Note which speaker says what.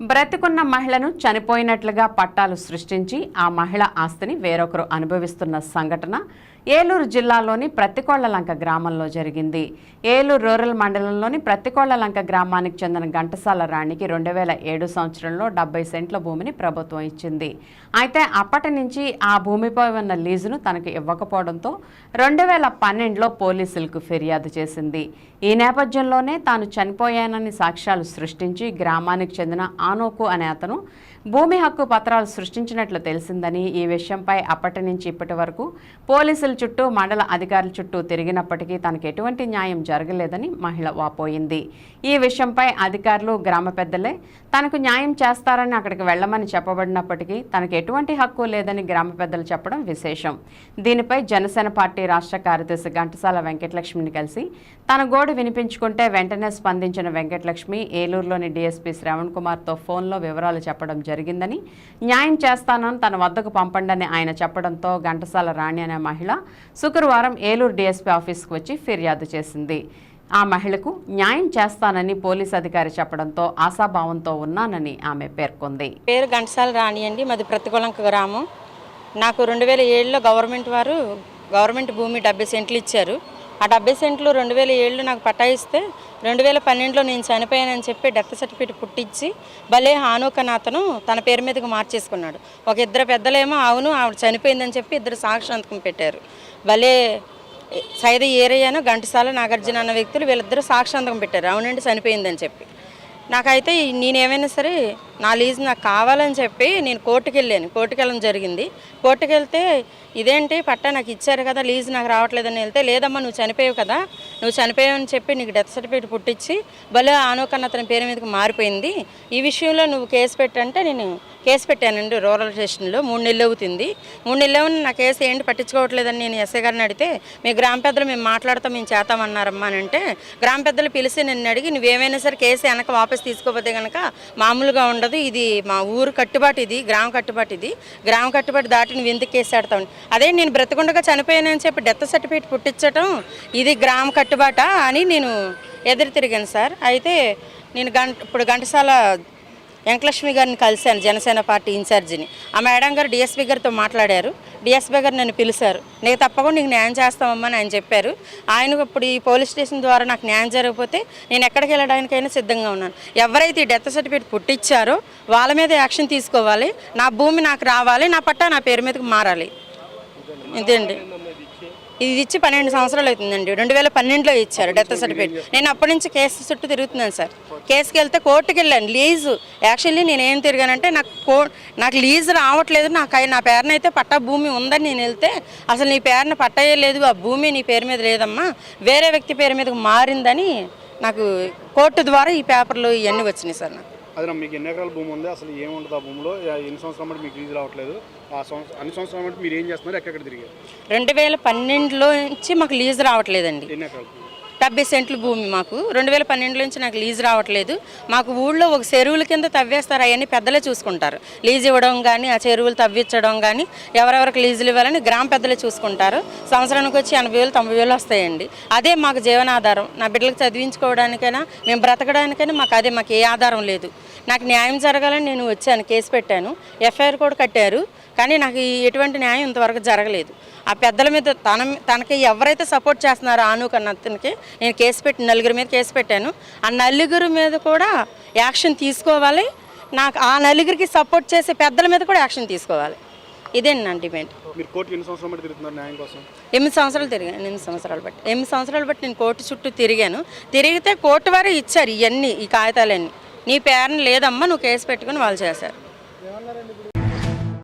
Speaker 1: బ్రతికున్న మహిళను చనిపోయినట్లుగా పట్టాలు సృష్టించి ఆ మహిళ ఆస్తిని వేరొకరు అనుభవిస్తున్న సంఘటన ఏలూరు జిల్లాలోని ప్రత్తికోళ్ళలంక గ్రామంలో జరిగింది. ఏలూరు రూరల్ మండలంలోని ప్రత్తికోళ్ళలంక గ్రామానికి చెందిన ఘంటసాల రాణికి రెండు వేల ఏడు సంవత్సరంలో డెబ్బై సెంట్ల భూమిని ప్రభుత్వం ఇచ్చింది. అయితే అప్పటి నుంచి ఆ భూమిపై ఉన్న లీజును తనకు ఇవ్వకపోవడంతో రెండు వేల పన్నెండులో పోలీసులకు ఫిర్యాదు చేసింది. ఈ నేపథ్యంలోనే తాను చనిపోయానని సాక్ష్యాలు సృష్టించి గ్రామానికి చెందిన ఆనోకు అనే అతను భూమి హక్కు పత్రాలు సృష్టించినట్లు తెలిసిందని ఈ విషయంపై అప్పటి నుంచి ఇప్పటి వరకు పోలీసులు చుట్టూ మండల అధికారుల చుట్టూ తిరిగినప్పటికీ తనకు ఎటువంటి న్యాయం జరగలేదని మహిళ వాపోయింది. ఈ విషయంపై అధికారులు గ్రామ పెద్దలే తనకు న్యాయం చేస్తారని అక్కడికి వెళ్ళమని చెప్పబడినప్పటికీ తనకు ఎటువంటి హక్కు లేదని గ్రామ పెద్దలు చెప్పడం విశేషం. దీనిపై జనసేన పార్టీ రాష్ట్ర కార్యదర్శి ఘంటసాల వెంకటలక్ష్మిని కలిసి తన గోడు వినిపించుకుంటే వెంటనే స్పందించిన వెంకటలక్ష్మి ఏలూరులోని డీఎస్పీ శ్రవణ్ కుమార్తో ఫోన్లో వివరాలు చెప్పడం జరిగిందని న్యాయం చేస్తానని తన వద్దకు పంపండని ఆయన చెప్పడంతో ఘంటసాల రాణి అనే మహిళ శుక్రవారం ఏలూరు డీఎస్పీ ఆఫీస్కు వచ్చి ఫిర్యాదు చేసింది. ఆ మహిళకు న్యాయం చేస్తానని పోలీస్ అధికారి చెప్పడంతో ఆశాభావంతో ఉన్నానని ఆమె పేర్కొంది.
Speaker 2: పేరు ఘంటసాల రాణి అండి. మాది ప్రతికూలం గ్రామం. నాకు రెండు వేల ఏడులో గవర్నమెంట్ వారు గవర్నమెంట్ భూమి డెబ్బై సెంట్లు ఇచ్చారు. ఆ డెబ్బై సెంట్లు రెండు వేల ఏళ్ళు నాకు పటాయిస్తే రెండు వేల పన్నెండులో నేను చనిపోయానని చెప్పి డెత్ సర్టిఫికేట్ పుట్టించి భలే హానుకనాథను తన పేరు మీదకి మార్చేసుకున్నాడు. ఒక ఇద్దరు పెద్దలేమో అవును ఆవిడ చనిపోయిందని చెప్పి ఇద్దరు సాక్షాంతకం పెట్టారు. భలే సైద ఏరయ్యాను ఘంటసాల నాగార్జున అన్న వ్యక్తులు వీళ్ళిద్దరూ సాక్షాంతకం పెట్టారు. అవునండి చనిపోయిందని చెప్పి. నాకైతే నేనేమైనా సరే నా లీజ్ నాకు కావాలని చెప్పి నేను కోర్టుకు వెళ్ళాను కోర్టుకు వెళ్ళడం జరిగింది. కోర్టుకు వెళ్తే ఇదేంటి పట్టా నాకు ఇచ్చారు కదా లీజ్ నాకు రావట్లేదని వెళ్తే లేదమ్మా నువ్వు చనిపోయావు కదా నువ్వు చనిపోయావని చెప్పి నీకు డెత్ సర్టిఫికేట్ పుట్టించి భలే ఆనోకన్న అతని పేరు మీదకి మారిపోయింది. ఈ విషయంలో నువ్వు కేసు పెట్టంటే నేను కేసు పెట్టానండి రూరల్ స్టేషన్లో. మూడు నెలలు అవుతుంది. మూడు నెలలు నా కేసు ఏంటి పట్టించుకోవట్లేదని నేను ఎస్ఐ గారిని అడిగితే మీ గ్రామ పెద్దలు మేము మాట్లాడతాం మేము చేస్తామన్నారమ్మా అని అంటే గ్రామ పెద్దలు పిలిచి నిన్ను అడిగి నువ్వేమైనా సరే కేసు వెనక వాపస్ తీసుకోకపోతే కనుక మామూలుగా ఉండదు. ఇది మా ఊరు కట్టుబాటు ఇది గ్రామ కట్టుబాటు ఇది. గ్రామ కట్టుబాటు దాటి నువ్వు ఎందుకు కేసు ఆడతావు అదే నేను బ్రతకుండగా చనిపోయానని చెప్పి డెత్ సర్టిఫికేట్ పుట్టించడం ఇది గ్రామ కట్టుబాటా అని నేను ఎదురు తిరిగాను సార్. అయితే నేను గంట ఇప్పుడు ఘంటసాల వెంకలక్ష్మి గారిని కలిశాను జనసేన పార్టీ ఇన్ఛార్జిని. ఆ మేడం గారు డిఎస్పీ గారితో మాట్లాడారు. డిఎస్పీ గారు నన్ను పిలిచారు. నేను తప్పకుండా నీకు న్యాయం చేస్తామమ్మని ఆయన చెప్పారు. ఆయన ఇప్పుడు ఈ పోలీస్ స్టేషన్ ద్వారా నాకు న్యాయం జరగకపోతే నేను ఎక్కడికి వెళ్ళడానికైనా సిద్ధంగా ఉన్నాను. ఎవరైతే ఈ డెత్ సర్టిఫికేట్ పుట్టించారో వాళ్ళ మీద యాక్షన్ తీసుకోవాలి. నా భూమి నాకు రావాలి. నా పట్టా నా పేరు మీదకి మారాలి. ఇదండి. ఇది ఇచ్చి పన్నెండు సంవత్సరాలు అవుతుందండి. రెండు వేల పన్నెండులో ఇచ్చారు డెత్ సర్టిఫికేట్ నేను అప్పటి నుంచి కేసు చుట్టూ తిరుగుతున్నాను సార్. కేసుకి వెళ్తే కోర్టుకి వెళ్ళాను. లీజు. యాక్చువల్లీ నేను ఏం తిరిగానంటే నాకు కో నాకు లీజు రావట్లేదు. నాకు నా పేరున అయితే పట్టా భూమి ఉందని నేను వెళ్తే అసలు నీ పేరున పట్టయే లేదు ఆ భూమి నీ పేరు మీద లేదమ్మా. వేరే వ్యక్తి పేరు మీదకి మారిందని నాకు కోర్టు ద్వారా ఈ పేపర్లు ఇవన్నీ వచ్చినాయి సార్ నాకు.
Speaker 3: అదే మీకు ఎన్ని ఎకరాల భూమి ఉంది అసలు ఏముంటుంది ఆ భూమిలో? ఎన్ని సంవత్సరాలు బట్టి మీకు లీజు రావట్లేదు? ఆ సంవత్సరం అన్ని సంవత్సరాలు బట్టి మీరు ఏం చేస్తున్నారు? ఎక్కడెక్కడ తిరిగారు?
Speaker 2: రెండు వేల పన్నెండులో నుంచి మాకు లీజు రావట్లేదండి.
Speaker 3: ఎన్ని ఎకరాల?
Speaker 2: డెబ్బై సెంట్లు భూమి మాకు. రెండు వేల పన్నెండు నుంచి నాకు లీజ్ రావట్లేదు. మాకు ఊళ్ళో ఒక చెరువుల కింద తవ్వేస్తారు అవన్నీ పెద్దలే చూసుకుంటారు. లీజ్ ఇవ్వడం కానీ ఆ చెరువులు తవ్వించడం కానీ ఎవరెవరికి లీజులు ఇవ్వాలని గ్రామ పెద్దలే చూసుకుంటారు. సంవత్సరానికి వచ్చి ఎనభై వేలు తొంభై వేలు వస్తాయండి. అదే మాకు జీవనాధారం. నా బిడ్డలకు చదివించుకోవడానికైనా మేము బ్రతకడానికైనా మాకు అదే మాకు ఏ ఆధారం లేదు. నాకు న్యాయం జరగాలని నేను వచ్చాను కేసు పెట్టాను. ఎఫ్ఐఆర్ కూడా కట్టారు. కానీ నాకు ఎటువంటి న్యాయం ఇంతవరకు జరగలేదు. ఆ పెద్దల మీద తన తనకి ఎవరైతే సపోర్ట్ చేస్తున్నారో ఆను అన్న అతనికి నేను కేసు పెట్టి నలుగురి మీద కేసు పెట్టాను. ఆ నలుగురి మీద కూడా యాక్షన్ తీసుకోవాలి. నాకు ఆ నలుగురికి సపోర్ట్ చేసే పెద్దల మీద కూడా యాక్షన్ తీసుకోవాలి. ఇదే నా డిమాండ్. ఎనిమిది సంవత్సరాలు తిరిగాను. ఎనిమిది సంవత్సరాలు బట్టి. ఎనిమిది సంవత్సరాలు బట్టి నేను కోర్టు చుట్టూ తిరిగాను. తిరిగితే కోర్టు వారు ఇచ్చారు ఇవన్నీ ఈ కాగితాలన్నీ. నీ పేరున లేదమ్మా నువ్వు కేసు పెట్టుకుని వాళ్ళు చేశారు.